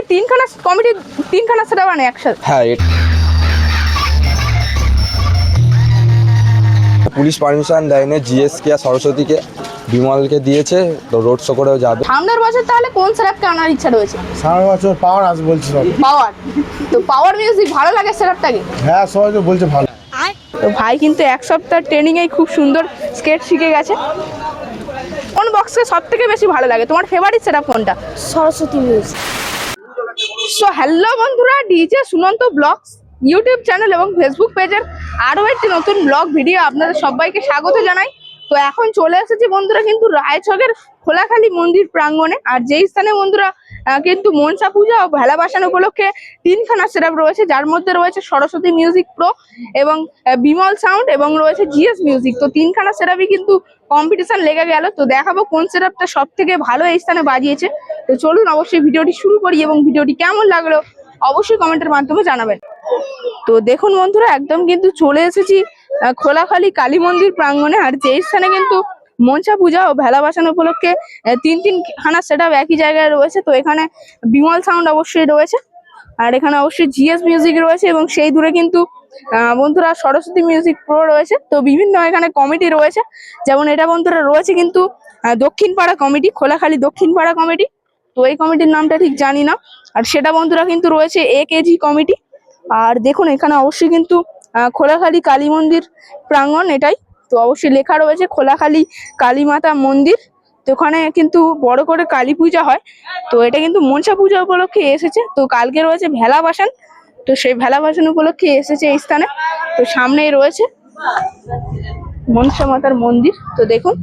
কি তিনখানা কমিটি তিনখানা সেটা মানে একসাথে? হ্যাঁ এ- পুলিশ পারমিশন দেয়নি জিএসকে আর সরস্বতীকে বিমলকে দিয়েছে তো রোড শো করেও যাবে। সামনের বছর তাহলে কোন সেরাপকে আনার ইচ্ছা রয়েছে? সামনের বছর পাওয়ার আসবে বলছে সব। পাওয়ার তো পাওয়ার মিউজিক ভালো লাগে সেরাপটাকে হ্যাঁ সবাই তো বলছে ভালো। তো ভাই কিন্তু এক সপ্তাহ ট্রেনিংয়েই খুব সুন্দর স্কেট শিখে গেছে। কোন বক্সকে সব থেকে বেশি ভালো লাগে? তোমার ফেভারিট সেটা কোনটা? সরস্বতী মিউজিক সো হ্যালো বন্ধুরা, DJ Sunanta blogs YouTube channel এবং ফেসবুক পেজের আরও একটি নতুন ব্লগ ভিডিও আপনাদের সবাইকে স্বাগত জানাই। তো এখন চলে এসেছি বন্ধুরা কিন্তু রায়চকের খোলাখালি মন্দির প্রাঙ্গণে। আর যেই স্থানে বন্ধুরা কিন্তু মনসা পূজা ও ভেলা বাসান উপলক্ষে তিনখানা সেরাপ রয়েছে, যার মধ্যে রয়েছে সরস্বতী মিউজিক প্রো এবং বিমল সাউন্ড এবং রয়েছে জিএস মিউজিক তো তিনখানা সেরাপই কিন্তু কম্পিটিশন লেগে গেল। তো দেখাবো কোন সেরাপটা সব থেকে ভালো এই স্থানে বাজিয়েছে। তো চলুন অবশ্যই ভিডিওটি শুরু করি এবং ভিডিওটি কেমন লাগল অবশ্যই কমেন্টের মাধ্যমে জানাবেন। তো দেখুন বন্ধুরা, একদম কিন্তু চলে এসেছি খোলাখালি কালী মন্দির প্রাঙ্গণে। আর যে স্থানে কিন্তু মনসা পূজা ও ভেলা বাসানো উপলক্ষে তিন তিন খানা সেট একই জায়গায় রয়েছে। তো এখানে বিমল সাউন্ড অবশ্যই রয়েছে। আর এখানে অবশ্যই জিএস মিউজিক রয়েছে এবং সেই দূরে কিন্তু বন্ধুরা সরস্বতী মিউজিক প্রো রয়েছে। তো বিভিন্ন এখানে কমিটি রয়েছে। যেমন এটা বন্ধুরা রয়েছে কিন্তু দক্ষিণ পাড়া কমিটি খোলাখালি দক্ষিণ পাড়া কমিটি তো এই কমিটির নামটা ঠিক জানি না। আর সেটা বন্ধুরা কিন্তু রয়েছে এ কেজি কমিটি আর দেখুন এখানে অবশ্যই কিন্তু খোলাখালি কালী মন্দির প্রাঙ্গণ এটাই। তো অবশ্যই লেখা রয়েছে খোলাখালি কালী মাতা মন্দির। তো ওখানে কিন্তু বড় করে কালী পূজা হয়। তো এটা কিন্তু মনসা পূজা উপলক্ষে এসেছে। তো কালকে রয়েছে ভেলা বাসান তো সেই ভেলা বাসান উপলক্ষে এসেছে এই স্থানে। তো সামনেই রয়েছে মনসা মাতার মন্দির। তো দেখুন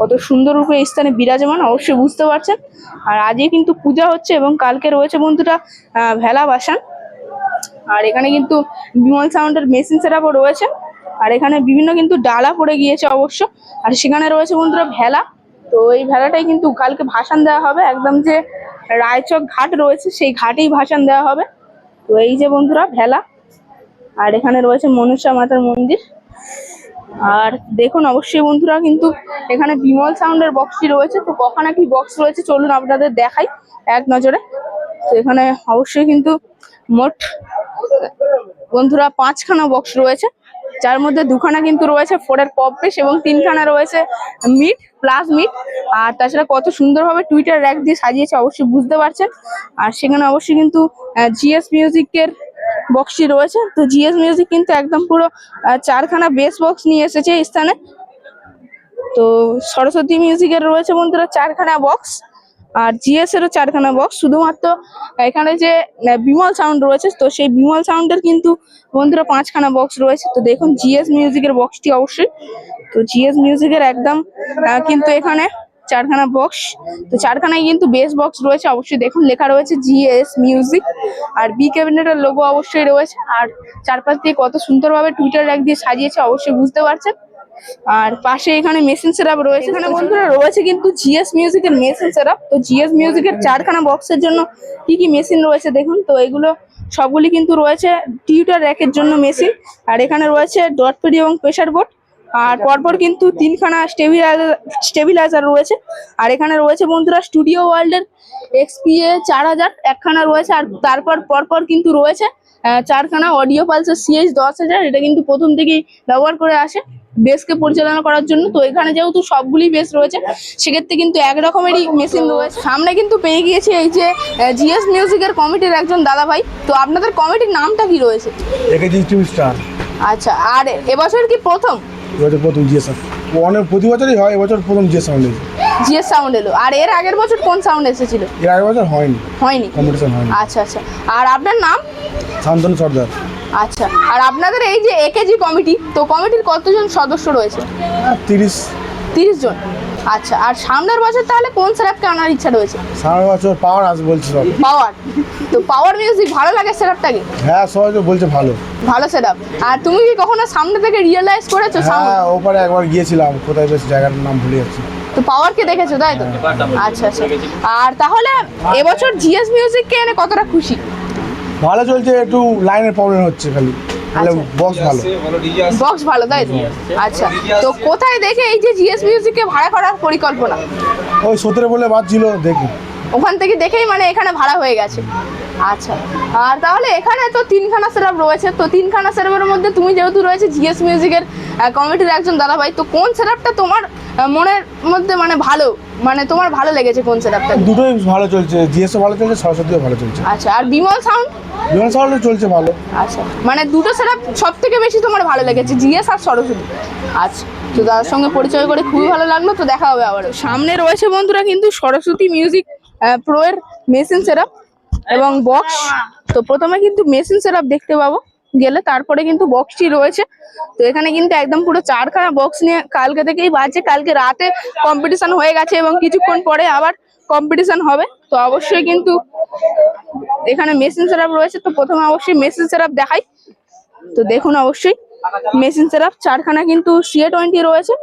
কত সুন্দর রূপে এই স্থানে বিরাজমান, অবশ্যই বুঝতে পারছেন। আর আজকে কিন্তু পূজা হচ্ছে এবং কালকে রয়েছে বন্ধুরা ভেলা বাসান আর এখানে কিন্তু বিমল সাউন্ডের মেশিন সেটআপও রয়েছে। আর এখানে বিভিন্ন কিন্তু ডালা পড়ে গিয়েছে অবশ্য। আর সেখানে রয়েছে বন্ধুরা ভেলা। তো এই ভেলাটাই কিন্তু কালকে ভাসান দেওয়া হবে। একদম যে রায়চক ঘাট রয়েছে, সেই ঘাটেই ভাসান দেওয়া হবে। তো এই যে বন্ধুরা ভেলা। আর এখানে রয়েছে মনুষ্যা মাতার মন্দির। আর দেখুন অবশ্যই বন্ধুরা কিন্তু এখানে বিমল সাউন্ডের বক্সটি রয়েছে। তো কখন কি বক্স রয়েছে চলুন আপনাদের দেখাই এক নজরে। তো এখানে অবশ্যই কিন্তু মোট বন্ধুরা পাঁচখানা বক্স রয়েছে। যার মধ্যে দুখানা কিন্তু রয়েছে, ফোরের পপ বেস এবং তিনখানা রয়েছে মিট, প্লাস মিট। আর তাছাড়া কত সুন্দরভাবে টুইটার র্যাক দিয়ে সাজিয়েছে, অবশ্যই বুঝতে পারছেন। আর সেখানে অবশ্যই কিন্তু জিএস মিউজিকের বক্সটি রয়েছে। তো জিএস মিউজিক কিন্তু একদম পুরো চারখানা বেস বক্স নিয়ে এসেছে স্থানে। তো সরস্বতী মিউজিকের রয়েছে বন্ধুরা, চারখানা বক্স আর জিএস এরও চারখানা বক্স শুধুমাত্র এখানে যে বিমল সাউন্ড রয়েছে, তো সেই বিমল সাউন্ডের কিন্তু বন্ধুরা পাঁচখানা বক্স রয়েছে। তো দেখুন জিএস মিউজিকের বক্সটি অবশ্যই। তো জিএস মিউজিকের একদম কিন্তু এখানে চারখানা বক্স তো চারখানায় কিন্তু বেস বক্স রয়েছে, অবশ্যই দেখুন, লেখা রয়েছে জিএস মিউজিক আর বি ক্যাবিনেটের লোগো অবশ্যই রয়েছে। আর চারপাশ দিয়ে কত সুন্দরভাবে টুইটার র্যাক দিয়ে সাজিয়েছে, অবশ্যই বুঝতে পারছেন। আর পাশে এখানে মেশিন সেটআপ রয়েছে। এখানে বন্ধুরা রয়েছে কিন্তু জিএস মিউজিকের মেশিন সেটআপ তো জিএস মিউজিকের চারখানা বক্সের জন্য কি কি মেশিন রয়েছে দেখুন। তো এগুলো সবগুলি কিন্তু রয়েছে টিউটার র্যাকের জন্য মেশিন। আর এখানে রয়েছে ডট পেডি এবং প্রেসার বোর্ড আর পরপর কিন্তু তিনখানা স্টেবিলাইজার স্টেবিলাইজার রয়েছে। আর এখানে রয়েছে বন্ধুরা স্টুডিও ওয়ার্ল্ডের এক্সপিএ চার হাজার। একখানা রয়েছে। আর তারপর পরপর কিন্তু রয়েছে চারখানা অডিও পালসার সিএইচ দশ হাজার এটা কিন্তু প্রথম থেকেই ব্যবহার করে আসে বেসকে পরিচালনা করার জন্য। তো এখানে যেহেতু সবগুলি বেস রয়েছে সেক্ষেত্রে কিন্তু এক রকমেরই মেশিন রয়েছে। সামনে কিন্তু পেয়ে গিয়েছে এই যে জিএস মিউজিকের কমিটির একজন দাদা ভাই তো আপনাদের কমিটির নামটা কি রয়েছে? আচ্ছা আর এবছর কি প্রথম? এবছর প্রথম জিএস অনেক প্রতি বছরই হয় এবছর প্রথম জিএস জিএস সাউন্ড এলো। আর এর আগের বছর কোন সাউন্ড এসেছিল? এর আগের বছর হয়নি। হয়নি? কম্পিটিশন হয়নি। আচ্ছা আচ্ছা। আর আপনার নাম? শান্তনু সর্দার। আচ্ছা। আর আপনাদের এই যে একেজি কমিটি তো কমিটির কতজন সদস্য রয়েছে? তিরিশ। তিরিশ জন। আচ্ছা আর সামনের বছর তাহলে কোন স্যারাপকে আনার ইচ্ছা রয়েছে? সামনের বছর পাওয়ার আসবে বলছে সব। পাওয়ার তো পাওয়ার মিউজিক ভালো লাগে স্যারাপটাকে হ্যাঁ সবাই তো বলছে ভালো। ভালো সেটআপ আর তুমি কি কখনো সামনে থেকে রিয়েলাইজ করেছ হ্যাঁ ওপারে একবার গিয়েছিলাম কোথায় বেশ জায়গাটার নাম ভুলে যাচ্ছি। তো পাওয়ারকে দেখেছ তাই তো? আচ্ছা আচ্ছা। আর তাহলে এবছর জিএস মিউজিককে এনে কতটা খুশি? ভালো চলছে একটু লাইনের প্রবলেম হচ্ছে খালি। আচ্ছা। বক্স ভালো। বক্স ভালো তাই তো? আচ্ছা। তো কোথায় দেখে এই যে জিএস মিউজিককে ভাড়া করার পরিকল্পনা? ওই সতেরো বলে বাজছিল দেখি। ওখান থেকে দেখেই মানে এখানে ভাড়া হয়ে গেছে। আচ্ছা। আর তাহলে এখানে তো তিনখানা সেরাপ রয়েছে। তো তিনখানা সেরাপের মধ্যে তুমি যেহেতু রয়েছে জিএস মিউজিকের কমিটির একজন দাদাভাই তো কোন সেরাপটা তোমার মনের মধ্যে মানে ভালো মানে তোমার ভালো লেগেছে কোন সেরাপটা দুটোই ভালো চলছে জিএসও ভালো চলছে সরস্বতীও ভালো চলছে। আচ্ছা আর বিমল সাউন্ড বিমান সাউন্ডও চলছে ভালো। আচ্ছা মানে দুটো সেরাপ সব থেকে বেশি তোমার ভালো লেগেছে জিএস আর সরস্বতী। আচ্ছা তো দাদার সঙ্গে পরিচয় করে খুবই ভালো লাগল তো দেখা হবে আবার সামনে রয়েছে বন্ধুরা কিন্তু সরস্বতী মিউজিক প্রো এর মেশিন সেরাপ এবং বক্স তো প্রথমে কিন্তু মেশিন সেরাপ দেখতে পাবো। গেলে তারপরে কিন্তু বক্সটি রয়েছে। তো এখানে কিন্তু একদম পুরো চারখানা বক্স নিয়ে কালকে থেকেই বাজছে। কালকে রাতে কম্পিটিশন হয়ে গেছে এবং কিছুক্ষণ পরে আবার কম্পিটিশন হবে। তো অবশ্যই কিন্তু এখানে মেশিন সেরাপ রয়েছে। তো প্রথমে অবশ্যই মেশিন সেরাপ দেখাই। তো দেখুন অবশ্যই মেশিন সেরাপ চারখানা কিন্তু সিএ টোয়েন্টি রয়েছে।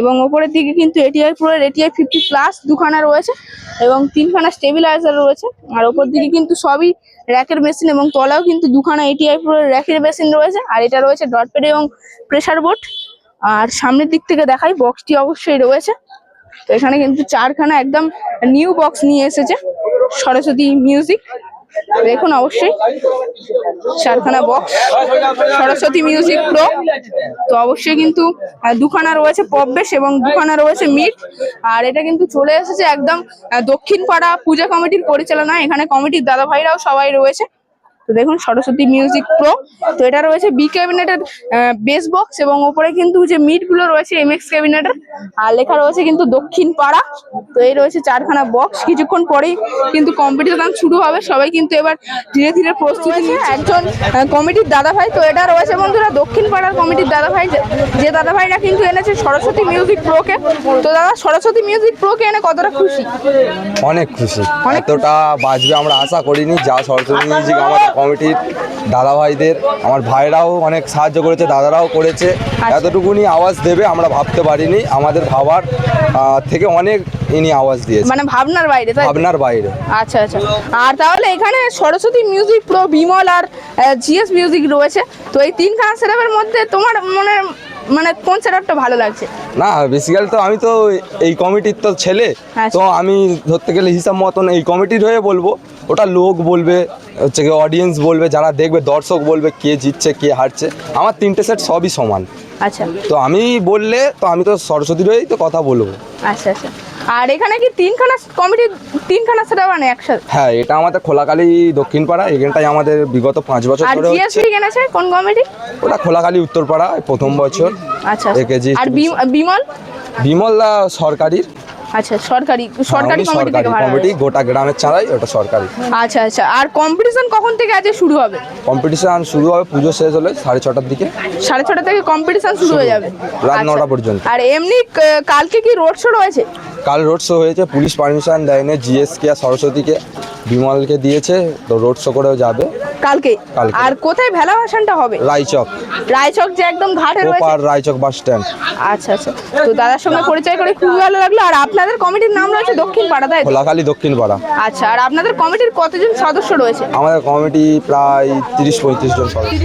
এবং ওপরের দিকে কিন্তু এটিআই প্রো এর এটিআই ফিফটি প্লাস দুখানা রয়েছে এবং তিনখানা স্টেবিলাইজার রয়েছে। আর ওপর দিকে কিন্তু সবই র্যাকের মেশিন এবং তলাও কিন্তু দুখানা এটিআই প্রো এর র্যাকের মেশিন রয়েছে। আর এটা রয়েছে ডট এবং প্রেসার বোর্ড আর সামনের দিক থেকে দেখাই বক্সটি অবশ্যই রয়েছে। তো এখানে কিন্তু চারখানা একদম নিউ বক্স নিয়ে এসেছে, সরস্বতী মিউজিক দেখুন অবশ্যই। চারখানা বক্স সরস্বতী মিউজিক প্রো তো অবশ্যই কিন্তু দুখানা রয়েছে পববেশ এবং দুখানা রয়েছে মিট আর এটা কিন্তু চলে এসেছে একদম দক্ষিণ পাড়া পূজা কমিটির পরিচালনা এখানে কমিটির দাদা ভাইরাও সবাই রয়েছে। দেখুন সরস্বতী মিউজিক প্রো তো এটা রয়েছে বি ক্যাবিনেটের বেস বক্স এবং ওপরে কিন্তু যে মিটগুলো রয়েছে এম এক্স ক্যাবিনেটের আর লেখা রয়েছে কিন্তু দক্ষিণ পাড়া। তো এই রয়েছে চারখানা বক্স কিছুক্ষণ পরেই কিন্তু কম্পিটিশন শুরু হবে। সবাই কিন্তু এবার ধীরে ধীরে প্রস্তুতি নিচ্ছে। একজন কমিটির দাদা ভাই তো এটা রয়েছে বন্ধুরা দক্ষিণ পাড়ার কমিটির দাদা ভাই যে- দাদা ভাইরা কিন্তু এনেছে সরস্বতী মিউজিক প্রোকে তো দাদা সরস্বতী মিউজিক প্রোকে এনে কতটা খুশি? অনেক খুশি। অনেক এতটা বাজবে আমরা আশা করিনি। যা সরস্বতী মিউজিক আমাদের কমিটির দাদা ভাইদের আমার ভাইরাও অনেক সাহায্য করেছে দাদারাও করেছে। এতটুকুনি আওয়াজ দেবে আমরা ভাবতে পারিনি। আমাদের ভাবার থেকে অনেক ইনি আওয়াজ দিয়েছে। মানে ভাবনার বাইরে তাই? ভাবনার বাইরে। আচ্ছা আচ্ছা। আর তাহলে এখানে সরস্বতী মিউজিক প্রো বিমল আর জিএস মিউজিক রয়েছে। তো এই তিনখানা সেরাপের মধ্যে তোমার মনে মানে কোন সেরাপটা ভালো লাগছে? না বেসিক্যালি তো আমি তো এই কমিটির তো ছেলে। আচ্ছা। তো আমি ধরতে গেলে হিসাব মতন এই কমিটির হয়ে বলব। ওটা লোক বলবে হচ্ছে কি অডিয়েন্স বলবে যারা দেখবে দর্শক বলবে কে জিতছে কে হারছে। আমার তিনটে সেট সবই সমান। আচ্ছা। তো আমি বললে তো আমি তো সরস্বতীর হয়েই তো কথা বলব। আচ্ছা আচ্ছা। আর এখানে কি তিনখানা কমিটি তিনখানা সেরাপ মানে একসাথে? হ্যাঁ এটা আমাদের খোলাকালী দক্ষিণ পাড়া এখানটাই আমাদের বিগত পাঁচ বছর ধরে হচ্ছে। জিএসপি এনেছে কোন কমিটি ওটা খোলাকালী উত্তরপাড়া প্রথম বছর। আচ্ছা AKG আর বিম- বিমল? বিমলদা সরকারির। আচ্ছা সরকারি হ্যাঁ, সরকারি কমিটি থেকে ভাড়া কমিটি গোটা গ্রামের চাঁদাই ওটা সরকারি। আচ্ছা আচ্ছা আর কম্পিটিশন কখন থেকে আজ শুরু হবে? কম্পিটিশন শুরু হবে পুজো শেষ হলে সাড়ে ছটার দিকে। সাড়ে ছটা থেকে কম্পিটিশন শুরু হয়ে যাবে। রাত আচ্ছা। নটা পর্যন্ত। আর এমনি কালকে কি রোড শো রয়েছে? কাল রোড শো হয়েছে পুলিশ পারমিশন দেয়নি জিএসকে আর সরস্বতীকে বিমলকে দিয়েছে তো রোড শো করেও যাবে। কালকে? কালকে। আর কোথায় ভেলা ভাসানটা হবে? রায়চক। রায়চক যে একদম ঘাটে রয়েছে? ওপার রায়চক বাস স্ট্যান্ড আচ্ছা আচ্ছা। তো দাদার সঙ্গে পরিচয় করে খুবই ভালো লাগল। আর আপনাদের কমিটির নাম রয়েছে দক্ষিণ পাড়া তাই তো? খোলাকালী দক্ষিণ পাড়া আচ্ছা আর আপনাদের কমিটির কতজন সদস্য রয়েছে? আমাদের কমিটি প্রায় তিরিশ পঁয়ত্রিশ জন সদস্য।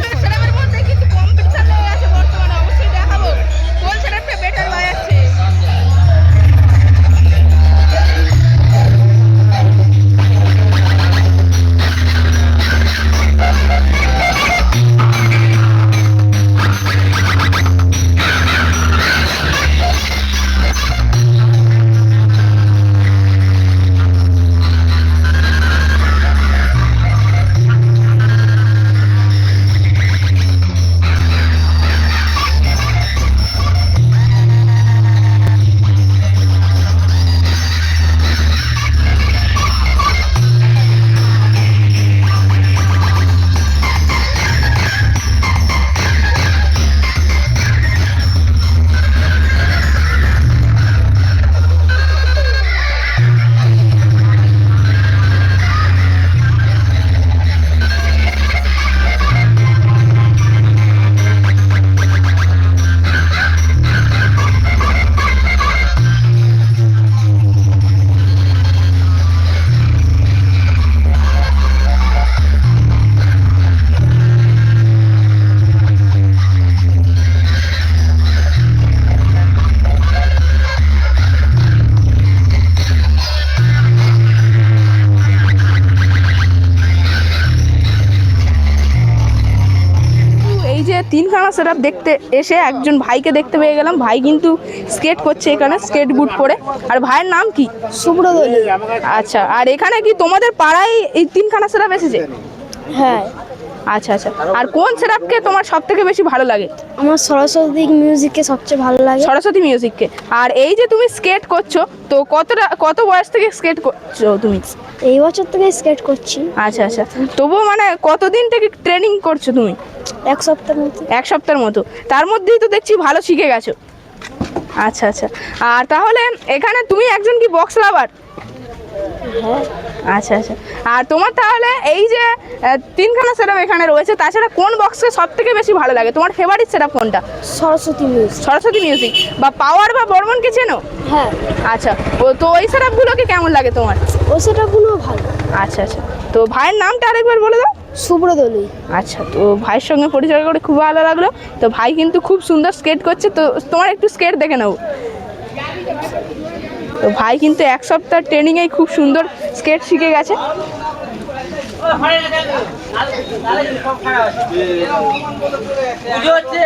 তিনখানা সেট দেখতে এসে একজন ভাইকে দেখতে পেয়ে গেলাম। ভাই কিন্তু স্কেট করছে এখানে স্কেট বুট পরে। আর ভাইয়ের নাম কি? সুব্রত আচ্ছা আর এখানে কি তোমাদের পাড়ায় এই তিনখানা সেরাপ এসেছে? হ্যাঁ। আচ্ছা আচ্ছা। আর কোন সেরাপকে তোমার সব থেকে বেশি ভালো লাগে? আমার সরস্বতী মিউজিককে সবচেয়ে ভালো লাগে। সরস্বতী মিউজিককে আর এই যে তুমি স্কেট করছ তো কতটা কত বয়স থেকে স্কেট করছ তুমি? এই বছর থেকে স্কেট করছি। আচ্ছা আচ্ছা। তবুও মানে কতদিন থেকে ট্রেনিং করছ তুমি? এক সপ্তাহের মতো এক সপ্তাহের মতো। তার মধ্যেই তো দেখছি ভালো শিখে গেছো। আচ্ছা আচ্ছা। আর তাহলে এখানে তুমি একজন কি বক্স লাভার হ্যাঁ? আচ্ছা আচ্ছা। আর তোমার তাহলে এই যে তিনখানা সেটআপ এখানে রয়েছে তাছাড়া কোন বক্সে সব থেকে বেশি ভালো লাগে? তোমার ফেভারিট সেটআপ কোনটা? সরস্বতী মিউজিক সরস্বতী মিউজিক বা পাওয়ার বা বর্মনকে চেনো? হ্যাঁ। আচ্ছা ও তো ওই সেটআপগুলোকে কেমন লাগে তোমার? ও সেটাগুলো ভালো। আচ্ছা আচ্ছা। তো ভাইয়ের নামটা আরেকবার বলে দাও। সুব্রত আচ্ছা তো ভাইয়ের সঙ্গে পরিচয় করে খুব ভালো লাগল। তো ভাই কিন্তু খুব সুন্দর স্কেট করছে তো তোমার একটু স্কেট দেখে নেব তো ভাই কিন্তু এক সপ্তাহ ট্রেনিংয়েই খুব সুন্দর স্কেট শিখে গেছে। হচ্ছে।